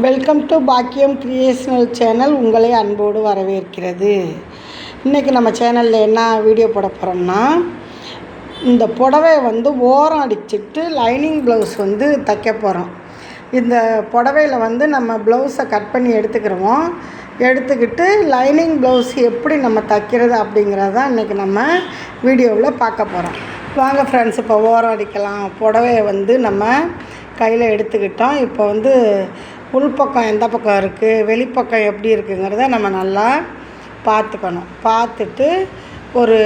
Welcome to பாக்கியம் creational channel உங்களை அன்போடு வரவேற்கிறது. இன்றைக்கி நம்ம சேனலில் என்ன வீடியோ போட போகிறோம்னா இந்த புடவை வந்து ஓரம் அடிச்சிட்டு லைனிங் ப்ளவுஸ் வந்து தைக்க போகிறோம் இந்த புடவையில் வந்து நம்ம ப்ளவுஸை கட் பண்ணி எடுத்துக்கிறோம் எடுத்துக்கிட்டு லைனிங் ப்ளவுஸ் எப்படி நம்ம தைக்கிறது அப்படிங்கிறத தான் இன்றைக்கி நம்ம வீடியோவில் பார்க்க போகிறோம் வாங்க ஃப்ரெண்ட்ஸ் இப்போ ஓரம் அடிக்கலாம். புடவையை வந்து நம்ம கையில் எடுத்துக்கிட்டோம். இப்போ வந்து உள்பக்கம் எந்த பக்கம் இருக்குது வெளிப்பக்கம் எப்படி இருக்குங்கிறத நம்ம நல்லா பார்த்துக்கணும். பார்த்துட்டு ஒரு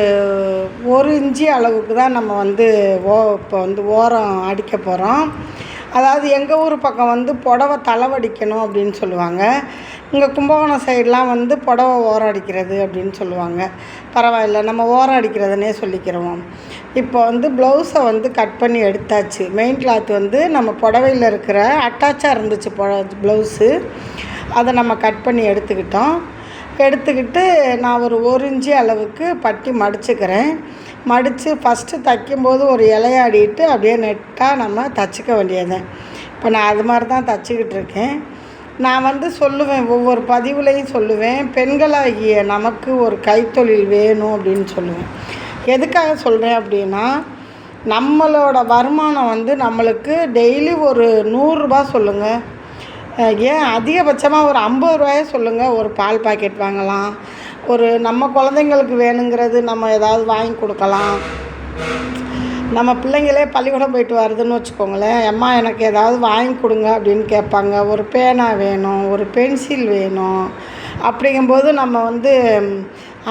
ஒரு இஞ்சி அளவுக்கு தான் நம்ம வந்து ஓ இப்போ வந்து ஓரம் அடிக்க போகிறோம் அதாவது எங்கள் ஊர் பக்கம் வந்து புடவை தலைவடிக்கணும் அப்படின்னு சொல்லுவாங்க. இங்கே கும்பகோணம் சைட்லாம் வந்து புடவை ஓரம் அடிக்கிறது அப்படின்னு சொல்லுவாங்க. பரவாயில்ல நம்ம ஓரம் அடிக்கிறதுனே சொல்லிக்கிறோம். இப்போ வந்து ப்ளவுஸை வந்து கட் பண்ணி எடுத்தாச்சு. மெயின் கிளாத் வந்து நம்ம புடவையில் இருக்கிற அட்டாச்சாக இருந்துச்சு புட ப்ளவுஸு அதை நம்ம கட் பண்ணி எடுத்துக்கிட்டோம். எடுத்துக்கிட்டு நான் ஒரு ஒரு இன்ச்சு அளவுக்கு பட்டி மடிச்சுக்கிறேன். மடித்து ஃபஸ்ட்டு தைக்கும்போது ஒரு இலையாடிட்டு அப்படியே நெட்டாக நம்ம தச்சுக்க வேண்டியது இப்போ நான் அது மாதிரி தான் தச்சுக்கிட்டு இருக்கேன். நான் வந்து சொல்லுவேன் ஒவ்வொரு பதிவுலையும் சொல்லுவேன் பெண்களாகிய நமக்கு ஒரு கைத்தொழில் வேணும் அப்படின்னு சொல்லுவேன். எதுக்காக சொல்கிறேன் அப்படின்னா நம்மளோட வருமானம் வந்து நம்மளுக்கு டெய்லி ஒரு நூறுரூபா சொல்லுங்கள் ஏன் அதிகபட்சமாக ஒரு ஐம்பது ரூபாயே சொல்லுங்கள் ஒரு பால் பாக்கெட் வாங்கலாம். ஒரு நம்ம குழந்தைங்களுக்கு வேணுங்கிறது நம்ம ஏதாவது வாங்கி கொடுக்கலாம். நம்ம பிள்ளைங்களே பள்ளிக்கூடம் போயிட்டு வருதுன்னு வச்சுக்கோங்களேன். அம்மா எனக்கு ஏதாவது வாங்கி கொடுங்க அப்படின்னு கேட்பாங்க. ஒரு பேனா வேணும் ஒரு பென்சில் வேணும். அப்படிங்கும்போது நம்ம வந்து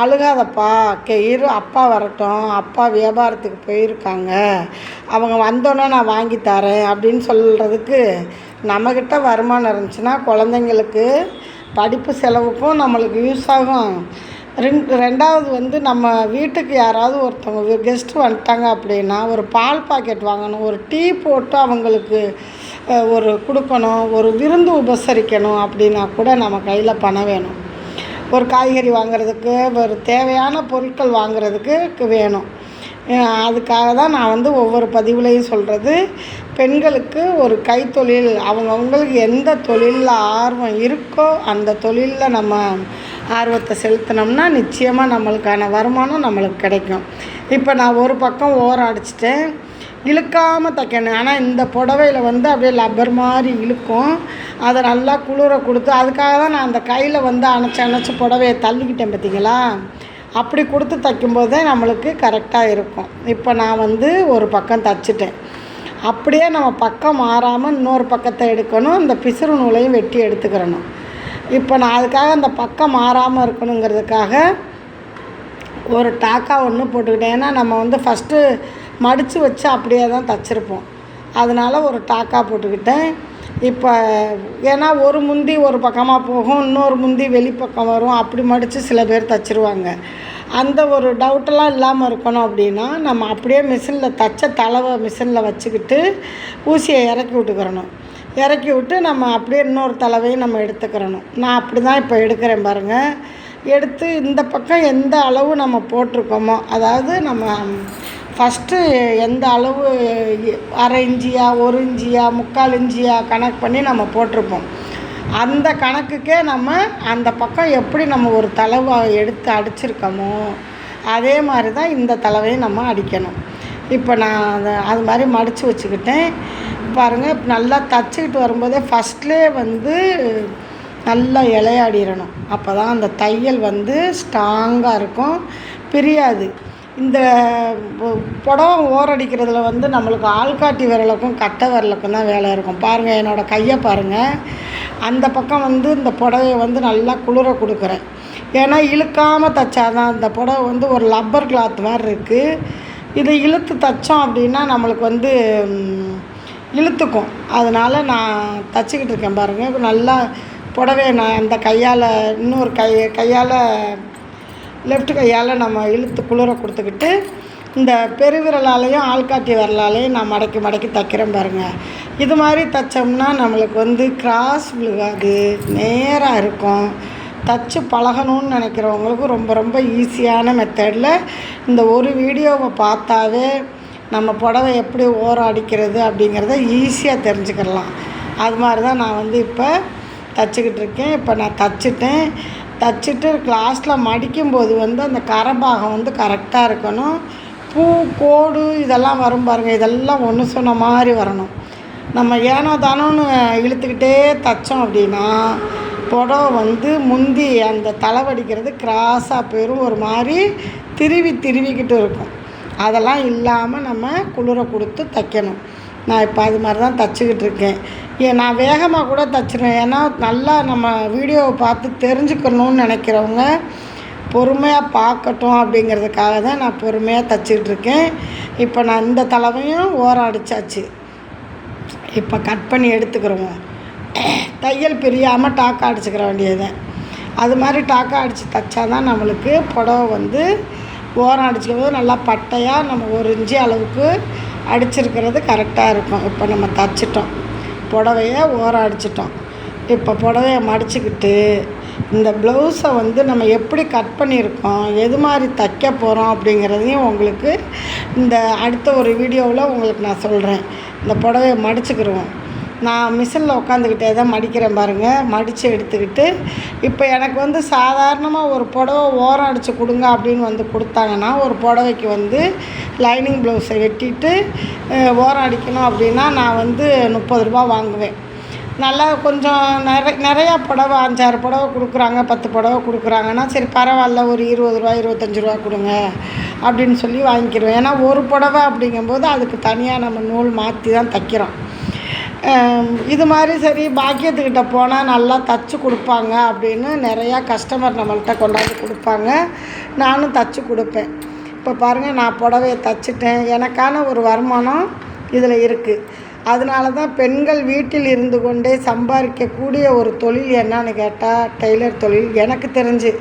அழுகாதப்பா கே இரு அப்பா வரட்டும். அப்பா வியாபாரத்துக்கு போயிருக்காங்க. அவங்க வந்தோன்னே நான் வாங்கி தரேன் அப்படின்னு சொல்கிறதுக்கு நம்மக்கிட்ட வருமானம் இருந்துச்சுன்னா குழந்தைங்களுக்கு படிப்பு செலவுக்கும் நம்மளுக்கு யூஸ் ஆகும். ரெண்டு ரெண்டாவது வந்து நம்ம வீட்டுக்கு யாராவது ஒருத்தவங்க கெஸ்ட்டு வந்துட்டாங்க அப்படின்னா ஒரு பால் பாக்கெட் வாங்கணும் ஒரு டீ போட்டு அவங்களுக்கு ஒரு கொடுக்கணும் ஒரு விருந்து உபசரிக்கணும் அப்படின்னா கூட நம்ம கையில் பணம் வேணும். ஒரு காய்கறி வாங்குறதுக்கு ஒரு தேவையான பொருட்கள் வாங்குறதுக்கு வேணும். அதுக்காக தான் நான் வந்து ஒவ்வொரு பதிவுலையும் சொல்கிறது பெண்களுக்கு ஒரு கைத்தொழில் அவங்கவுங்களுக்கு எந்த தொழிலில் ஆர்வம் இருக்கோ அந்த தொழிலில் நம்ம ஆர்வத்தை செலுத்தினோம்னா நிச்சயமாக நம்மளுக்கான வருமானம் நம்மளுக்கு கிடைக்கும். இப்போ நான் ஒரு பக்கம் ஓரம் அடிச்சிட்டேன். இழுக்காமல் தைக்கணும். ஆனால் இந்த புடவையில் வந்து அப்படியே லப்பர் மாதிரி இழுக்கும். அதை நல்லா குளிர கொடுத்து அதுக்காக தான் நான் அந்த கையில் வந்து அணைச்சி அணைச்சி புடவையை தள்ளிக்கிட்டேன் பார்த்தீங்களா அப்படி கொடுத்து தைக்கும்போதே நம்மளுக்கு கரெக்டாக இருக்கும். இப்போ நான் வந்து ஒரு பக்கம் தைச்சிட்டேன். அப்படியே நம்ம பக்கம் மாறாமல் இன்னொரு பக்கத்தை எடுக்கணும். இந்த பிசுறு நூலையும் வெட்டி எடுத்துக்கிறணும். இப்போ நான் அதுக்காக அந்த பக்கம் மாறாமல் இருக்கணுங்கிறதுக்காக ஒரு டாக்கா ஒன்று போட்டுக்கிட்டேன். ஏன்னா நம்ம வந்து ஃபஸ்ட்டு மடித்து வச்சு அப்படியே தான் தைச்சிருப்போம். அதனால் ஒரு டாக்கா போட்டுக்கிட்டேன். இப்போ ஏன்னா ஒரு முந்தி ஒரு பக்கமாக போகும் இன்னொரு முந்தி வெளிப்பக்கம் வரும். அப்படி மடித்து சில பேர் தைச்சிருவாங்க. அந்த ஒரு டவுட்டெல்லாம் இல்லாமல் இருக்கணும் அப்படின்னா நம்ம அப்படியே மிஷினில் தைச்ச தளவை மிஷினில் வச்சுக்கிட்டு ஊசியை இறக்கி விட்டுக்கிறணும். இறக்கி விட்டு நம்ம அப்படியே இன்னொரு தளவையும் நம்ம எடுத்துக்கிறணும். நான் அப்படி தான் இப்போ எடுக்கிறேன் பாருங்கள் எடுத்து இந்த பக்கம் எந்த அளவு நம்ம போட்டிருக்கோமோ அதாவது நம்ம ஃபஸ்ட்டு எந்த அளவு அரை இஞ்சியா ஒரு இஞ்சியா முக்கால் இஞ்சியா கணக்கு பண்ணி நம்ம போட்டிருப்போம். அந்த கணக்குக்கே நம்ம அந்த பக்கம் எப்படி நம்ம ஒரு தளவை எடுத்து அடிச்சிருக்கோமோ அதே மாதிரி தான் இந்த தளவையும் நம்ம அடிக்கணும். இப்போ நான் அதை அது மாதிரி மடித்து வச்சுக்கிட்டேன். பாருங்கள் நல்லா தச்சுக்கிட்டு வரும்போதே ஃபஸ்ட்லேயே வந்து நல்லா இலையாடிடணும். அப்போ தான் அந்த தையல் வந்து ஸ்ட்ராங்காக இருக்கும். பிரியாது. இந்த புடவை ஓரடிக்கிறதுல வந்து நம்மளுக்கு ஆள்காட்டி விரலுக்கும் கட்டை விரலுக்கும் தான் வேலை இருக்கும். பாருங்கள் என்னோடய கையை பாருங்கள் அந்த பக்கம் வந்து இந்த புடவையை வந்து நல்லா குளிர கொடுக்குறேன். ஏன்னா இழுக்காமல் தைச்சாதான் இந்த புடவை வந்து ஒரு லப்பர் கிளாத் மாதிரி இருக்குது இதை இழுத்து தைச்சோம் அப்படின்னா நம்மளுக்கு வந்து இழுத்துக்கும். அதனால் நான் தச்சுக்கிட்டு இருக்கேன் பாருங்கள் இப்போ நல்லா புடவையை நான் அந்த கையால் இன்னொரு கை கையால் லெஃப்ட் கையால் நம்ம இழுத்து குளிர கொடுத்துக்கிட்டு இந்த பெருவிரலாலையும் ஆள்காட்டி வரலாலையும் நான் மடக்கி மடக்கி தைக்கிறேன் பாருங்கள் இது மாதிரி தைச்சோம்னா நம்மளுக்கு வந்து கிராஸ் விழுகாது நேராக இருக்கும். தச்சு பழகணும்னு நினைக்கிறவங்களுக்கு ரொம்ப ரொம்ப ஈஸியான மெத்தடில் இந்த ஒரு வீடியோவை பார்த்தாவே நம்ம புடவை எப்படி ஓரம் அடிக்கிறது அப்படிங்கிறத ஈஸியாக தெரிஞ்சுக்கிடலாம். அது மாதிரி தான் நான் வந்து இப்போ தச்சுக்கிட்டு இருக்கேன். இப்போ நான் தச்சுட்டேன். தச்சுட்டு கிளாஸில் மடிக்கும்போது வந்து அந்த கரபாகம் வந்து கரெக்டாக இருக்கணும். பூ கோடு இதெல்லாம் வரும் பாருங்கள் இதெல்லாம் ஒன்று சொன்ன மாதிரி வரணும். நம்ம ஏனோ தானோன்னு இழுத்துக்கிட்டே தைச்சோம் அப்படின்னா புடவை வந்து முந்தி அந்த தலை வடிக்கிறது கிராஸாக போயிடும் ஒரு மாதிரி திருவி திருவிக்கிட்டு இருக்கும். அதெல்லாம் இல்லாமல் நம்ம குளிர கொடுத்து தைக்கணும். நான் இப்போ அது மாதிரி தான் தச்சுக்கிட்டு இருக்கேன். ஏன் நான் வேகமாக கூட தச்சிருவேன். ஏன்னா நல்லா நம்ம வீடியோவை பார்த்து தெரிஞ்சுக்கணும்னு நினைக்கிறவங்க பொறுமையாக பார்க்கட்டும் அப்படிங்கிறதுக்காக தான் நான் பொறுமையாக தச்சுக்கிட்டு இருக்கேன். இப்போ நான் இந்த தலவையும் ஓரம் அடித்தாச்சு இப்போ கட் பண்ணி எடுத்துக்கிறோம். தையல் பிரியாமல் டாக்கா அடிச்சுக்கிற வேண்டியது அது மாதிரி டாக்கா அடித்து தைச்சா தான் நம்மளுக்கு புடவை வந்து ஓரம் அடிச்சுக்கும் போது நல்லா பட்டையாக நம்ம ஒரு இஞ்சி அளவுக்கு அடிச்சிருக்கிறது கரெக்டாக இருக்கும். இப்போ நம்ம தைச்சிட்டோம். புடவைய ஓரம் அடிச்சிட்டோம். இப்போ புடவைய மடிச்சுக்கிட்டு இந்த ப்ளவுஸை வந்து நம்ம எப்படி கட் பண்ணியிருக்கோம் எது மாதிரி தைக்க போகிறோம் அப்படிங்கிறதையும் உங்களுக்கு இந்த அடுத்த ஒரு வீடியோவில் உங்களுக்கு நான் சொல்கிறேன் இந்த புடவைய மடிச்சுக்கிருவோம். நான் மிஷினில் உட்காந்துக்கிட்டே தான் மடிக்கிறேன் பாருங்கள் மடித்து எடுத்துக்கிட்டு இப்போ எனக்கு வந்து சாதாரணமாக ஒரு புடவை ஓரம் அடித்து கொடுங்க அப்படின்னு வந்து கொடுத்தாங்கன்னா ஒரு புடவைக்கு வந்து லைனிங் ப்ளவுஸை வெட்டிட்டு ஓரம் அடிக்கணும் அப்படின்னா நான் வந்து முப்பது ரூபா வாங்குவேன். நல்லா கொஞ்சம் நிறை நிறையா புடவை அஞ்சாறு புடவை கொடுக்குறாங்க பத்து புடவை கொடுக்குறாங்கன்னா சரி பரவாயில்ல ஒரு இருபது ரூபா இருபத்தஞ்சி ரூபா கொடுங்க அப்படின்னு சொல்லி வாங்கிக்கிறோம். ஏன்னா ஒரு புடவை அப்படிங்கும்போது அதுக்கு தனியாக நம்ம நூல் மாற்றி தான் தைக்கிறோம். இது மாதிரி சரி பாக்கியத்துக்கிட்ட போனால் நல்லா தச்சு கொடுப்பாங்க அப்படின்னு நிறையா கஸ்டமர் நம்மள்கிட்ட கொண்டாந்து கொடுப்பாங்க. நானும் தச்சு கொடுப்பேன். இப்போ பாருங்கள் நான் புடவைய தச்சுட்டேன். எனக்கான ஒரு வருமானம் இதில் இருக்குது அதனால தான் பெண்கள் வீட்டில் இருந்து கொண்டே சம்பாதிக்கக்கூடிய ஒரு தொழில் என்னன்னு கேட்டால் டெய்லர் தொழில். எனக்கு தெரிஞ்சு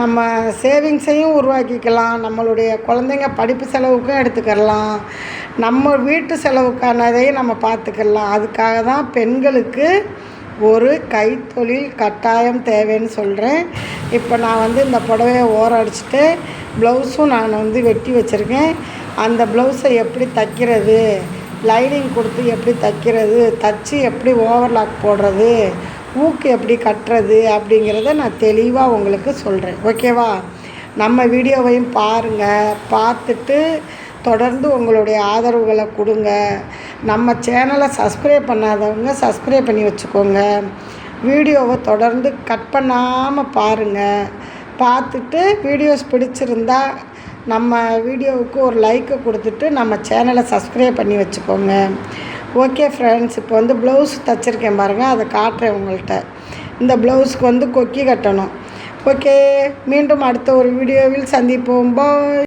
நம்ம சேவிங்ஸையும் உருவாக்கிக்கலாம் நம்மளுடைய குழந்தைங்க படிப்பு செலவுக்கும் எடுத்துக்கலாம் நம்ம வீட்டு செலவுக்கானதையும் நம்ம பார்த்துக்கலாம். அதுக்காக தான் பெண்களுக்கு ஒரு கைத்தொழில் கட்டாயம் தேவைன்னு சொல்கிறேன் இப்போ நான் வந்து இந்த புடவைய ஓரம் அடிச்சுட்டு ப்ளவுஸும் நான் வந்து வெட்டி வச்சுருக்கேன். அந்த ப்ளவுஸை எப்படி தைக்கிறது? லைனிங் கொடுத்து எப்படி தைக்கிறது தச்சு எப்படி ஓவர்லாக் போடுறது ஊக்கு எப்படி கட்டுறது அப்படிங்கிறத நான் தெளிவாக உங்களுக்கு சொல்கிறேன் ஓகேவா நம்ம வீடியோவையும் பாருங்கள் பார்த்துட்டு தொடர்ந்து உங்களுடைய ஆதரவுகளை கொடுங்க. நம்ம சேனலை சப்ஸ்கிரைப் பண்ணாதவங்க சப்ஸ்கிரைப் பண்ணி வச்சுக்கோங்க. வீடியோவை தொடர்ந்து கட் பண்ணாமல் பாருங்கள் பார்த்துட்டு வீடியோஸ் பிடிச்சிருந்தா நம்ம வீடியோவுக்கு ஒரு லைக்கை கொடுத்துட்டு நம்ம சேனலை சப்ஸ்கிரைப் பண்ணி வச்சுக்கோங்க. ஓகே ஃப்ரெண்ட்ஸ் இப்போ வந்து ப்ளவுஸ் தச்சுருக்கேன் பாருங்கள் அதை காட்டுறேன் உங்கள்கிட்ட இந்த ப்ளவுஸ்க்கு வந்து கொக்கி கட்டணும். ஓகே மீண்டும் அடுத்த ஒரு வீடியோவில் சந்திப்போம். பாய்